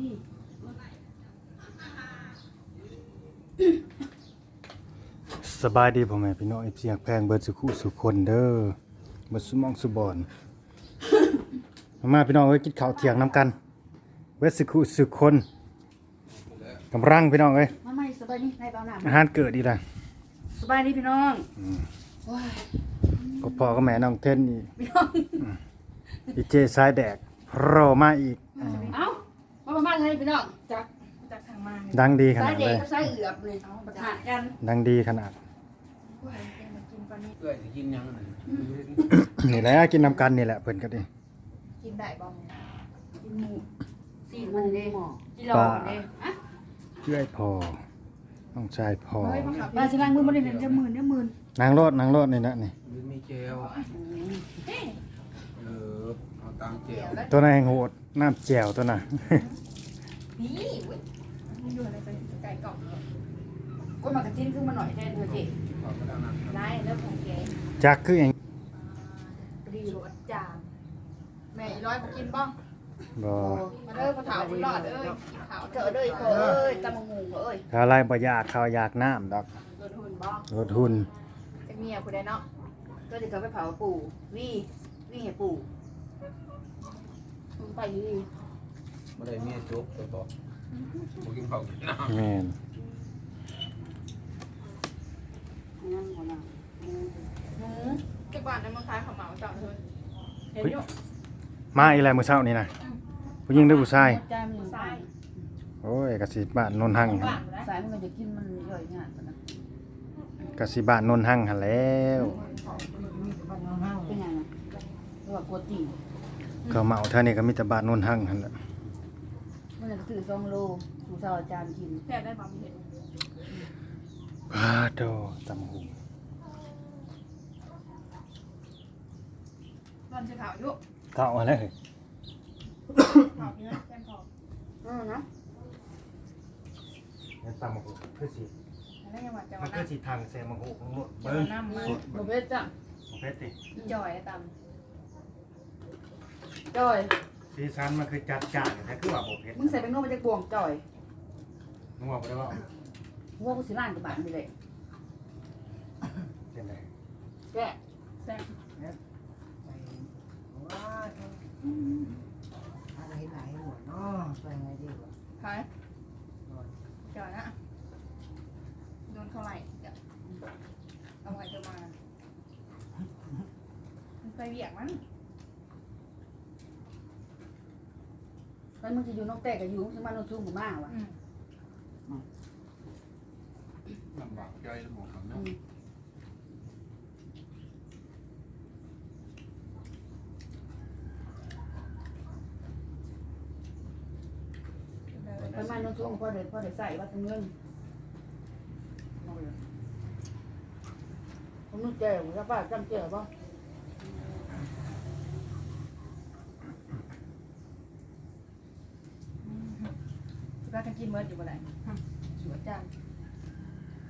พี่สบายดีพ่อแม่พี่น้องเอฟซีหักแพงเบิดสุขุสุขคนเด้อเบิดสุหมองสุบอน มามาพี่น้องเอ้ยกินข้าวเที่ยงน้ำกัน เบิดสุขุสุขคนกำลังพี่น้องเอ้ยมาใหม่สบายดีในเปล่าหนาอาหารเกิดอีกแล้วสบายดีพี่น้องว้ายก็พ่อก็แม่น้องเท่นอีกพี่น้อง อีเจสายแดกรอมาอีก เอ้ามา ประมาณไทยพี่น้องจากจากทางมาดังดีขสานาดยเด็เลกยกับสายเอือบเลยเอาประทะกันดังดีขนาดว้ายเป็นมากินปลานี้เอ้ยสิกินหยังนั่นนี่แหละกินน้ำกันนี่แหละเพิ่นก็ดีกินได้บ้างกินหมูสี่มันเด้กิโลเด้อะเพื่อยพอน้องชายพอเฮ้ยมาขับมาสิล้างมือมาเลยเนี่ยเดี๋ยวหมื่นเดี๋ยวหมื่นนางรถนางรถนี่นะนี่มันมีเจลเฮ้ยเออเอาตามเจลตัวนั้นแห่งโหดน้ำแจ่วตัวน่ะ นี่เว้ยมันอยู่อะไรไปไก่กล่องเนี่ยก็มากระชิ้นขึ้นมาหน่อยแทนเธอเจ๊ขอบกระดานนั้นได้เริ่มของแกจักคือหยังดีรสจางแม่อีร้อยมากินบ้างบ่มาเด้อมาถามบุญรอดเอ้ยกินข้าวเถอะเด้อพ่อเอ้ยตำบักหุงเอ้ยถ้าอะไรบ่อยากข้าวอยากน้ำดอกโดนหุ่นบ้างรถหุ่นจะเมียผู้ใดเนาะก็จะเขาไปเผาปู่วี่วี่ให้ปู่มึงไปอยู่ ดีบ่ได้มีจุกตัวต่อบ่กินข้าวกินน้แม่นนั่นหัวหน้าหืมทุกบ้านในเมืองไทยเขาเหมาเจ้าเธอเห็นอยู่มาอีกแล้วมื้อเช้านี่นะผู้หญิงหรือผู้ชายใจมันอยู่ซ้ายโอ้ยกะสิบ้านนนหังบ้านนะสายมันก็จะกินมันย่อยงานกันนะกะสิบ้านนนหังหั่นแล้วเป็นไงนะเรียกว่ากลัวตีก็เมาเท่านี้ก็มีแต่บ้านนนหังหั่นแหละ มันจะซื้อซองโลสู่สาวอาจารย์กินแซ่บได้ความเห็นพาโดตำหุงตอนจะข่าวอยู่เข้ามาแล้วเฮ้ยข่าวพี่นะแซ่บพอเออนะแล้วตำหุงคือสิแล้วยังว่าจะมัมานคือนั่งสิทางแซมหุงหมดจะเบิ่งมานั่งมาสุดโมเบสจ้ะเพชรติจอยตจอย สีสันมันคือจัดจ้านแต่คือว่าบ่เผ็ดมึงใส่เป็นนมมาจากบวงจอยนัวบ่ได้ว่าพวกกูสิล้านกับบาทนี่เลยเป็นไดแกะำแซ่บอะไรไหนหมดเนาะไปไงดีกว่าใครจอยนะโดนเท่าไหร่จะเอาไว้จะมามันไปเบียกมั้ง แล้วมึงจะอยู่นอกแต่กับอยู่มึงจะมาโนทุ่งกับมาว่ะอืมำลำบากใจหมดครับเนาะไปมาโนทุ่งพอเด็ดพอเด็ดใส่ว่าเป็นเงินผมนึกแก่ผมจะป้าจำเจ๋อป่ะ สุดท้ายจะกินเมื่ออยู่บ่ไหนสวยจัง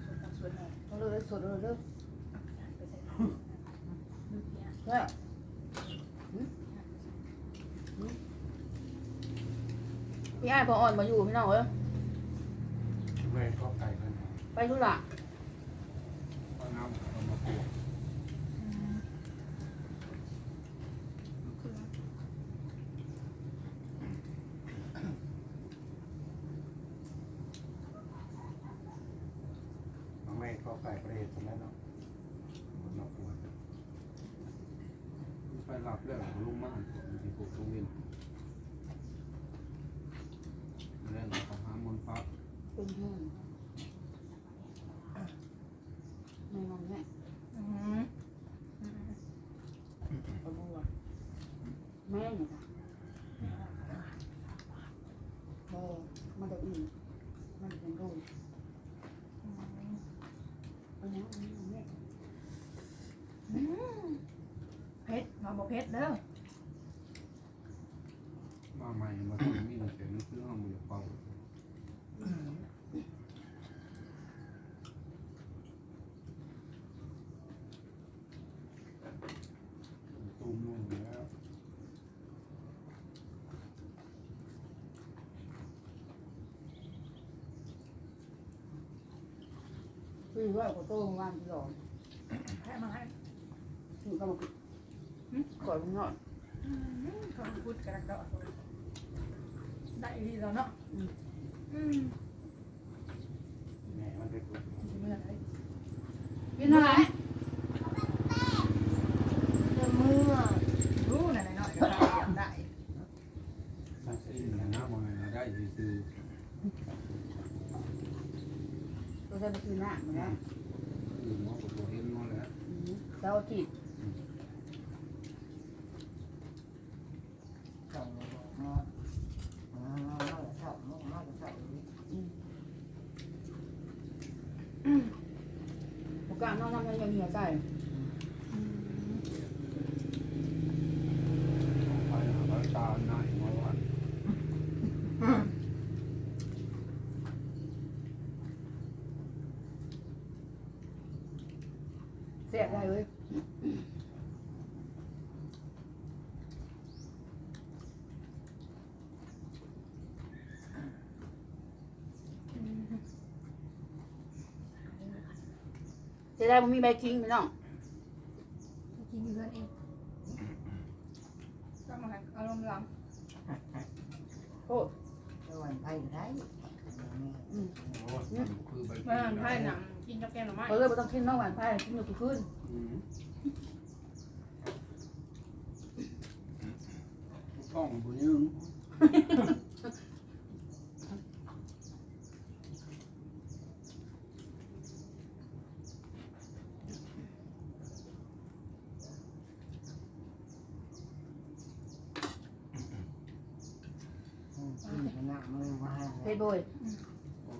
สวยจังสวยหน่อยเอาเลยสดเลยเด้อไปใส่ดูเพียแค่พี่ไอ้พออ่อนมาอยู่พี่น้องเอ้ยแม่ก็ไก่เพิ่นไปดูละ เอาน้ำเอามาปลูก แม่ ก็ไก่ประเฮ็ดซั่นแหล้วเนาะบ่มาปวดไปหลับแล้วลุงมาสิปลูกตรงนี้เล่นกับหามนต์พักเป็นแห้งไม่นอนแม่อืมเอาบัวแม่เนี่ยค่ะ เผ็ดเด้อมาใหม่มาถึงนี่เสียงนึกเรื่องมือเปล่าตูมนู่นแล้วคือว่าก็โตงวานหลอนแค่มาให้ถึงก็มา ก่อนมันนอนเขาพูดกันแล้วได้ดีแล้วเนาะอืมแม่มันไปพูดเมื่อไรกินเท่าไหร่เมื่อรู้หน่อยหน่อยก็ได้ได้สักสิ่งนะมันได้คือตัวจะไปซื้อหน้ามาแล้วคือมองตัวเห็นมองแล้วเสาร์อาทิตย์ ส่งมามามามาชอบมามาชอบ โอ กาสนอนทำให้ยังเหนียวใจไปหาตาหน้ามาวันเสียได้เลย เสียได้มันมีใบทิ้งไหมน้องกินเพื่อนเองก็มาอารมณ์ร้อนโทษตะวันไปได้คือไปเมื่อไพ่หนังกินกับแกงหน่อไม้เออไม่ต้องกินน้องหวานไผ่กินอยู่ทุกคืนต้องบุญยืง หนักมือมา เพชร โบย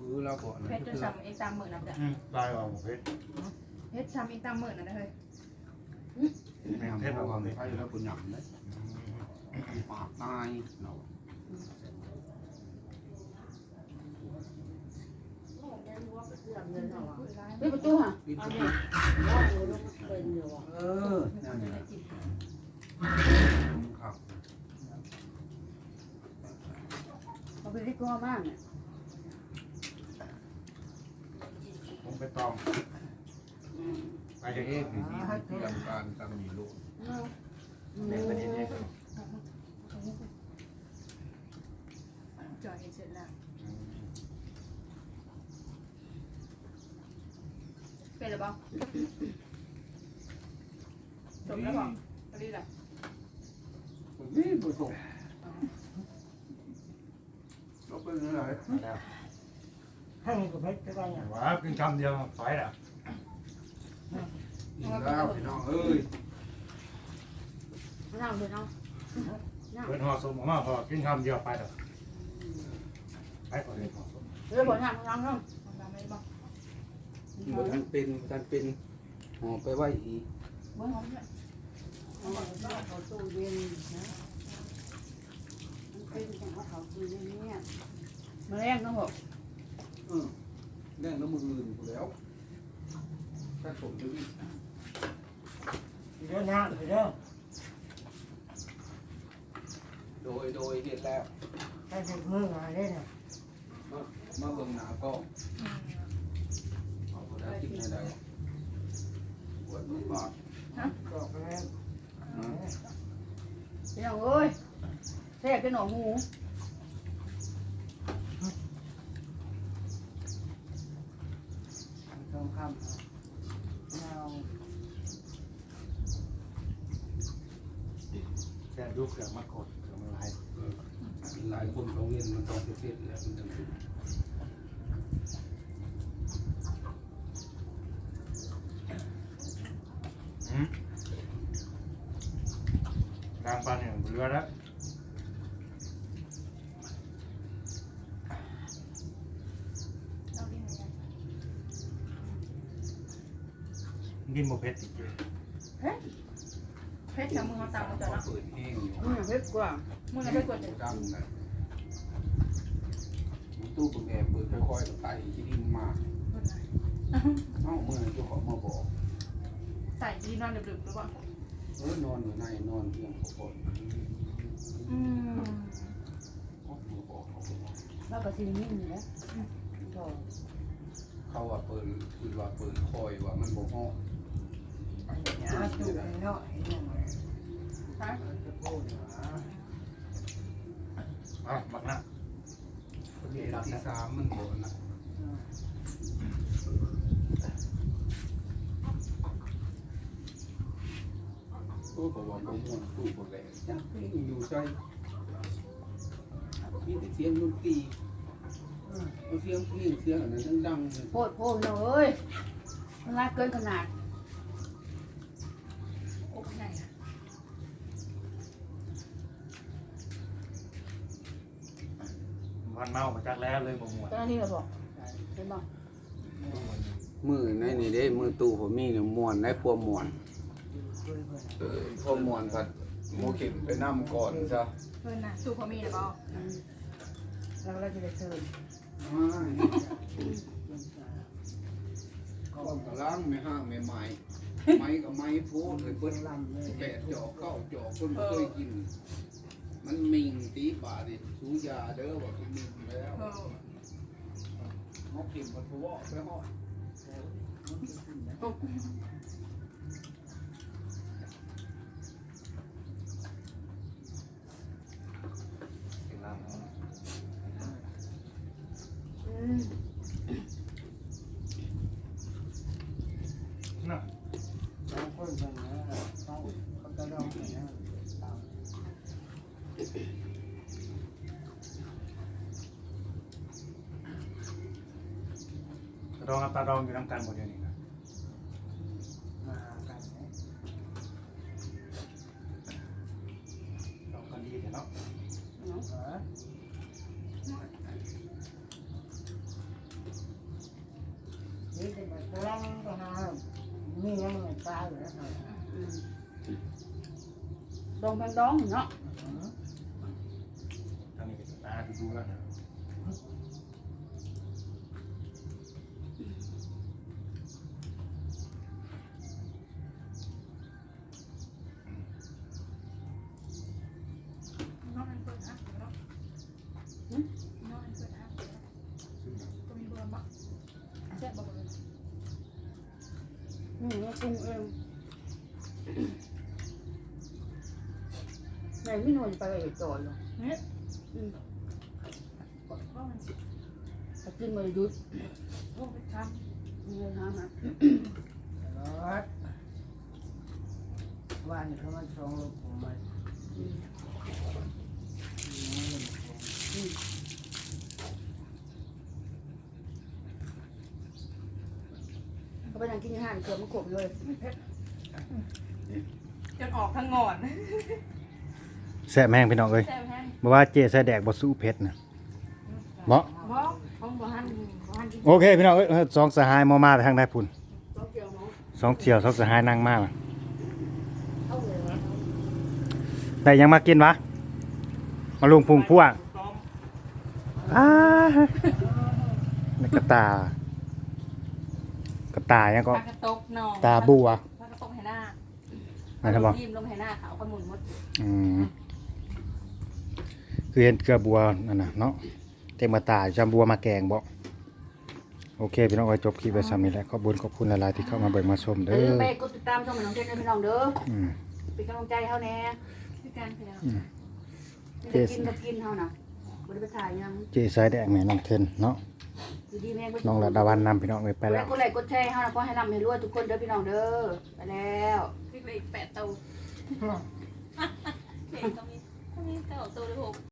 คือเราบอกเพชรจนซ้ำไอ้ตามหมื่นนะจ๊ะอืมได้เอาเพชรเพชรซ้ำไอ้ตามหมื่นนะเฮ้ยแม่เพชรเราวางไพ่แล้วกูหยำเลยปากตายเรานี่ประตูฮะปิดเออนั่นแหละครับเอาไปที่กลัวมากเนี่ย ผม ไปต้องไปไอ้เฮ็เอ๊ะดที่ที่ทำการทำมีลูกเล่นประเด็นนี้จอยเสร็จแล้วเป็นหรือเปล่าจบแล้วบอกก็ดีแหละนี่ประสบเราเป็นอะไรแล้ว ให้กับเพชรก็ได้เนี่ยว้ากินคำเดียวไปละอีกแล้วพี่น้องเอ้ยนั่งเลยเนาะเปิดห่อสมออกมาพอกินคำเดียวไปแล้วไปก่อนเลยห่อสมเรื่องผลงานของเราเนาะทำไม่บอกบ่ทันเป็นบ่ทันเป็นห่อไปไว้อีกเมื่อหอม เนี่ยเขาตู้เย็นนะเป็นอย่างว่าเขาคืออย่างนี้มาแรกน้องบอกเออแน่นน้ำมืออื่นกูแล้วถ้าผมจะวิ่งเรื่องน้ำเรื่องโดยโดยเห็นแล้วให้เด็กมือมาเล่นอะมาเบิ่งหน้ากล้องเอาบ่ได้กินอะไรปวดมือบาดบอกแล้วพี่น้องเอ้ยแท้เป็นหนองงู ต รงคำเราแค่ดูเครื่องมัดกดเครื่องมันลายหลายคนเขาเรียนมันต้องเผ็ดแหละมันจะเป็นอืมกลางปันเนี่ยเรือแล้ว เราดีไหนกัน กินหมูเพชรจริงเพชรจากมือเขาตามมาจอดเนาะเปิดแห้งอยู่นี่เพชรกว่ามือเราไปกดเลยดังเลยตู้เปิดแอร์เปิดค่อยๆไต่ที่ดินมาเอ้าเมื่อเจ้าของมาบอกใส่ดีนอนดึกๆหรือเปล่าเออนอนอยู่ในนอนเพียงเขาบอกอืมเขาบอกเขาบอกเราก็ซีนิ่งอยู่แล้วก็เขาว่าเปิดคือว่าเปิดคอยว่ามันบ่ฮ้อนหาตู้ไปเนาะไอ้ยัง ไงฮะจะพูดหาอะบักนะเดือนที่สามมันบ่นะโอ้บ่ว่าบ่ม่วนตู้บ่แหลกจักเพลงอยู่ใส่มีแต่เสียงดนตรีเอาเสียงเพลงเสียงอันนั้นดังๆโพดโพดเนอะเอ้ยมันรักเกินขนาด โอ้ใหญ่อะ มันเมามาจากแล้วเลยบ่ม่วนเจ้าหน้าที่มาบอกเห็นบอกมือในนี่เด้มือตู้ผมมีเนี่ยม่วนได้พวม่วนคุยเพื่อนเออพวม่วนผัดหมูเข็มไปนํก่อนซะเพิ่นน่ะสู้พอมีแล้วก็อืมแล้วเราจะได้เชิญอ้ายก้อนกะล้างไม่ห้างไม่ไม้ไม้กับไม้โพดเลยเพิ่นลำเลยแปดจอกเก้าจอกเพิ่นบ่เคยกิน มันมิงตีป่าดิสูยาเด้อว่าเพิ่นมิงแล้วเออหมอเข็มผัดบ่ไปฮอดอืม น่ะ สองคนเพื่อนนะเขาเขาจะลองไปนะตาม ดองกับตาดองอยู่นํกันบ่เดี๋ยวนี้นะมาหากันนะดองกันดีเถอะเนาะเนาะเออนี่เป็นแบบแรงก็หามียังไงตายอยู่แล้วครับอืมดองแพงดองเนาะทางนี้ก็ตาดูๆแล้วนะ น้องอันเปิดอะเนาะน้องอันเปิดอะก็มีเบอร์บ่แซ่บบ่เบอร์ อืมเรา ปรุงเองไหนไม่นวลไปเลยจ่อยหรอกเนี่ยอืมกดเข้ามันถ้ากินมาหยุดโอ้ไปทนี่เลยฮะฮะรถวันเขามาส่งลูกผมมาอืม อืม เขา ไปนั่งกินอาหารเกือบมันขบเลยำจนออกทั้งงอนแซ่บแม่งพี่น้องเอ้ยแซ่บแฮงบ่ว่าเจ๊ใส่แดกบ่สู้เผ็ดนะเหมาะบ่ของบ่หันบ่หันกินโอเคพี่น้องเอ้ยเออสองสหายมามาทางใดพุ่นต้องเกี่ยวเนาะสองเที่ยวสองสหายนั่งมาล่ะเข้าเลยนะได้หยังมากินวะมาลุงพุงพวกอ้านี่กระตา กระตายังก็ ปลากระตกหนองตาบัวปลากระตกให้หน้านั่นครับบ่ยิ้มลงให้หน้าขาวขมุนหมดอืมคือเห็นเกลือบัวนั่นน่ะเนาะเต็มกระตาจำบัวมาแกงบ่โอเคพี่น้องเอ้ยจบคลิปไว้ซ้ำนี้แหละขอบคุญขอบคุณหลายๆที่เข้ามาเบิ่งมาชมอย่าเด้ลืมอไปกดติดตามช่องของน้องเจนด้วยพี่น้องเด้ออืม เป็นกำลังใจให้เขาแน่คือการพี่น้องไม่ได้กินก็กินเท่าน่ะบ่ได้ไปถ่ายยัง เจ๊สายแดงแม่น้องเทนเนาะ อยู่ดีแม่งน้องระดาวันนำพี่น้องเอ้ยไปไปแล้แล้ววกดไลค์กดแชร์ให้เขานะก็ให้ร่ำให้รวยทุกคนเด้อพี่น้องเด้อไปแล้วพี่ไปอีกแปดตัวเด็กก็มีก็มีเก้าตัวหรือหก